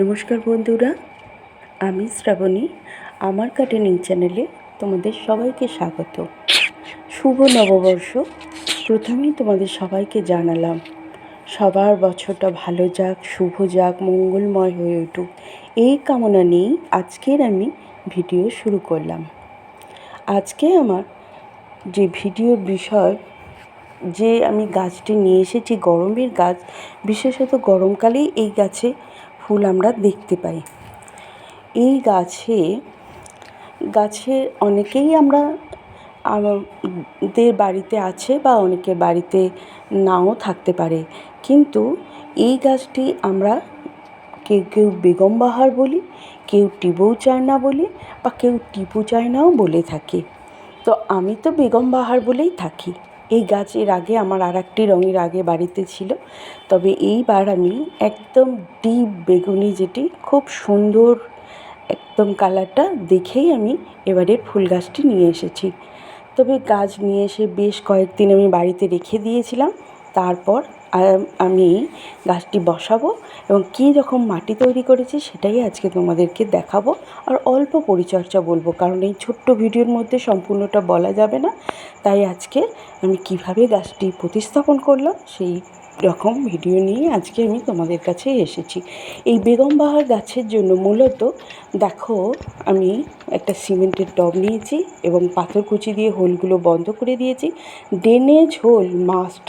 নমস্কার বন্ধুরা, আমি শ্রাবণী। আমার গার্ডেনিং চ্যানেলে তোমাদের সবাইকে স্বাগত। শুভ নববর্ষ। প্রথমেই তোমাদের সবাইকে জানালাম, সবার বছরটা ভালো যাক, শুভ যাক, মঙ্গলময় হয়ে উঠুক। এই কামনা নিয়েই আজকের আমি ভিডিও শুরু করলাম। আজকে আমার যে ভিডিওর বিষয়, যে আমি গাছটি নিয়ে এসেছি, গরমের গাছ, বিশেষত গরমকালেই এই গাছে ফুল আমরা দেখতে পাই। এই গাছে গাছে অনেকেই আমরা, আমাদের বাড়িতে আছে বা অনেকের বাড়িতে নাও থাকতে পারে। কিন্তু এই গাছটি আমরা কেউ কেউ বেগম বাহার বলি, কেউ টিবৌ চায়না বলি বা কেউ টিপু চায়নাও বলে থাকি। তো আমি তো বেগম বাহার বলেই থাকি। এই গাছ এর আগে, আমার আর একটি রঙের আগে বাড়িতে ছিল। তবে এইবার আমি একদম ডিপ বেগুনি যেটি, খুব সুন্দর একদম কালারটা দেখেই আমি এবারের ফুল গাছটি নিয়ে এসেছি। তবে গাছ নিয়ে এসে বেশ কয়েকদিন আমি বাড়িতে রেখে দিয়েছিলাম। তারপর আমি গাছটি বসাবো এবং কী রকম মাটি তৈরি করেছি সেটাই আজকে তোমাদেরকে দেখাবো। আর অল্প পরিচর্যা বলব, কারণ এই ছোট্ট ভিডিওর মধ্যে সম্পূর্ণটা বলা যাবে না। তাই আজকে আমি কীভাবে গাছটি প্রতিস্থাপন করলাম সেই রকম ভিডিও নিয়ে আজকে আমি তোমাদের কাছে এসেছি। এই বেগম বাহার গাছের জন্য মূলত দেখো, আমি একটা সিমেন্টের টব নিয়েছি এবং পাথর কুচি দিয়ে হোলগুলো বন্ধ করে দিয়েছি। ড্রেনেজ হোল মাস্ট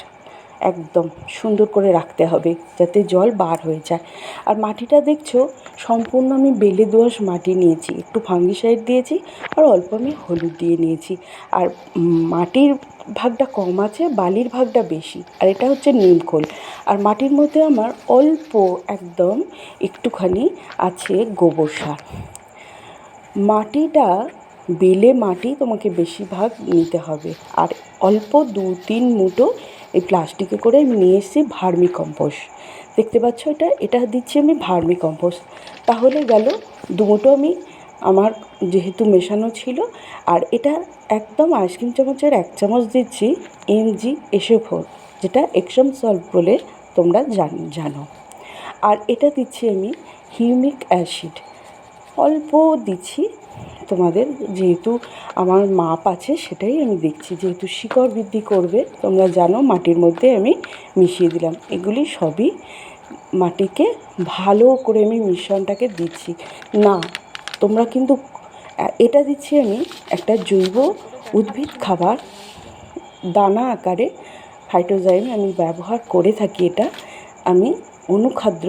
একদম সুন্দর করে রাখতে হবে যাতে জল বার হয়ে যায়। আর মাটিটা দেখছ, সম্পূর্ণ আমি বেলে দোআঁশ মাটি নিয়েছি। একটু ফাঙ্গিসাইড দিয়েছি আর অল্প আমি হলুদ দিয়ে নিয়েছি। আর মাটির ভাগটা কম আছে, বালির ভাগটা বেশি। আর এটা হচ্ছে নিমখোল আর মাটির মধ্যে আমার অল্প একদম একটুখানি আছে গোবর সার। মাটিটা, বেলে মাটি তোমাকে বেশিরভাগ নিতে হবে। আর অল্প দু তিন মুঠো এই প্লাস্টিকে করে আমি নিয়ে এসেছি ভার্মি কম্পোস্ট। দেখতে পাচ্ছ এটা? এটা দিচ্ছি আমি ভার্মি কম্পোস্ট। তাহলে গেল দুমুটো আমি আমার যেহেতু মেশানো ছিল, আর এটা একদম আইসক্রিম চামচের এক চামচ দিচ্ছি এম জি ফোর যেটা এক্সম সল্ট বলে তোমরা জানো। আর এটা দিচ্ছি আমি হিউমিক অ্যাসিড। অল্প দিচ্ছি তোমাদের যেহেতু আমার মাপ আছে, সেটাই আমি দেখছি। যেহেতু শিকড় বৃদ্ধি করবে, তোমরা জানো মাটির মধ্যে আমি মিশিয়ে দিলাম। এগুলি সবই মাটিকে ভালো করে আমি মিশ্রণটাকে দিচ্ছি। না, তোমরা কিন্তু এটা দিচ্ছি আমি একটা জৈব উদ্ভিদ খাবার। দানা আকারে ফাইটোজাইম আমি ব্যবহার করে থাকি এটা। আমি অনুখাদ্য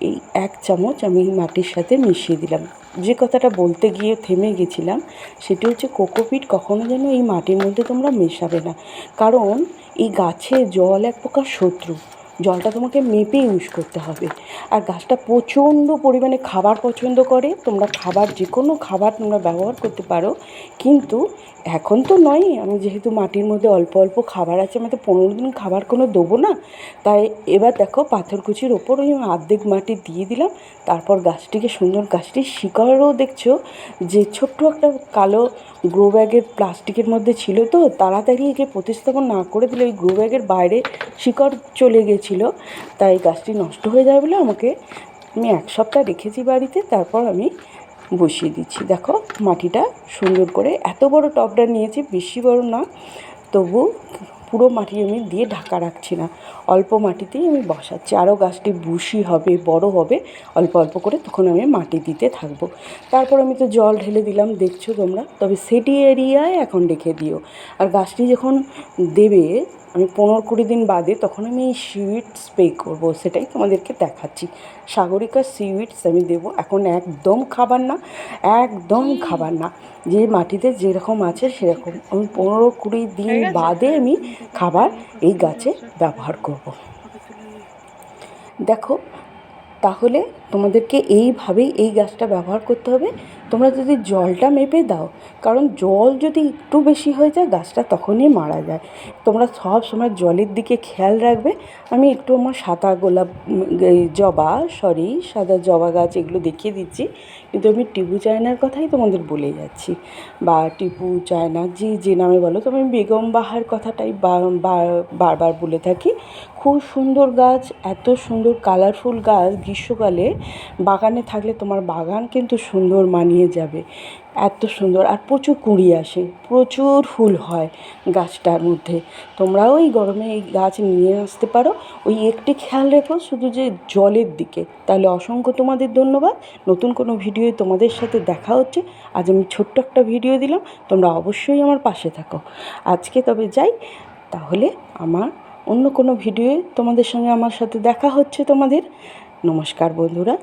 এই এক চামচ আমি মাটির সাথে মিশিয়ে দিলাম। যে কথাটা বলতে গিয়ে থেমে গেছিলাম, সেটি হচ্ছে কোকোপিট কখনো যেন এই মাটির মধ্যে তোমরা মেশাবে না। কারণ এই গাছে জল এক প্রকার শত্রু। জলটা তোমাকে মেপে ইউজ করতে হবে। আর গাছটা প্রচণ্ড পরিমাণে খাবার পছন্দ করে। তোমরা খাবার যে কোনো খাবার তোমরা ব্যবহার করতে পারো। কিন্তু এখন তো নয়, আমি যেহেতু মাটির মধ্যে অল্প অল্প খাবার আছে, আমি তো পনেরো দিন খাবার কোনো দেবো না। তাই এবার দেখো পাথরকুচির ওপর ওই অর্ধেক মাটি দিয়ে দিলাম। তারপর গাছটিকে সুন্দর গাছটির শিকড়ও দেখছ। যে ছোট্ট একটা কালো গ্রো ব্যাগের প্লাস্টিকের মধ্যে ছিল তো, তাড়াতাড়ি একে প্রতিস্থাপন না করে দিলে ওই গ্রো ব্যাগের বাইরে শিকড় চলে গেছিল তাই গাছটি নষ্ট হয়ে যাবে বলে আমাকে আমি এক সপ্তাহ রেখেছি বাড়িতে, তারপর আমি বসিয়ে দিচ্ছি। দেখো, মাটিটা সুন্দর করে এত বড় টবটা নিয়েছি, বেশি বড় না, তবু পুরো মাটি আমি দিয়ে ঢাকা রাখছি না। অল্প মাটিতেই আমি বসাচ্ছি। আরও গাছটি বুশি হবে, বড় হবে, অল্প অল্প করে তখন আমি মাটি দিতে থাকব। তারপর আমি তো জল ঢেলে দিলাম, দেখছ তোমরা? তবে সেটি এরিয়ায় এখন রেখে দিও। আর গাছটি যখন দেবে আমি পনেরো কুড়ি দিন বাদে তখন আমি এই সিউইড স্প্রে করব সেটাই তোমাদেরকে দেখাচ্ছি। সাগরিকা সিউইডস আমি দেবো এখন একদম খাবার না একদম খাবার না। যে মাটিতে যেরকম আছে সেরকম। আমি পনেরো কুড়ি দিন বাদে আমি খাবার এই গাছে ব্যবহার করব। দেখো তাহলে তোমাদেরকে এইভাবেই এই গাছটা ব্যবহার করতে হবে। তোমরা যদি জলটা মেপে দাও, কারণ জল যদি একটু বেশি হয়ে যায়, গাছটা তখনই মারা যায়। তোমরা সব সময় জলের দিকে খেয়াল রাখবে। আমি একটু আমার সাদা গোলাপ জবা সরি সাদা জবা গাছ এগুলো দেখিয়ে দিচ্ছি। কিন্তু আমি টিপু চায়নার কথাই তোমাদের বলে যাচ্ছি। বা টিপু চায়না যে যে নামে বলো তো আমি বেগম বাহার কথাটাই বারবার বলে থাকি। খুব সুন্দর গাছ, এত সুন্দর কালারফুল গাছ গ্রীষ্মকালে বাগানে থাকলে তোমার বাগান কিন্তু সুন্দর মানিয়ে যাবে। এত সুন্দর আর প্রচুর কুঁড়ি আসে, প্রচুর ফুল হয় গাছটার মধ্যে। তোমরাও এই গরমে এই গাছ নিয়ে আসতে পারো। ওই একটি খেয়াল রেখো শুধু যে জলের দিকে। তাহলে অসংখ্য তোমাদের ধন্যবাদ। নতুন কোনো ভিডিওয়ে তোমাদের সাথে দেখা হচ্ছে। আজ আমি ছোট্ট একটা ভিডিও দিলাম। তোমরা অবশ্যই আমার পাশে থাকো। আজকে তবে যাই। তাহলে আমার অন্য কোনো ভিডিওয়ে তোমাদের সঙ্গে আমার সাথে দেখা হচ্ছে তোমাদের। নমস্কার বন্ধুরা।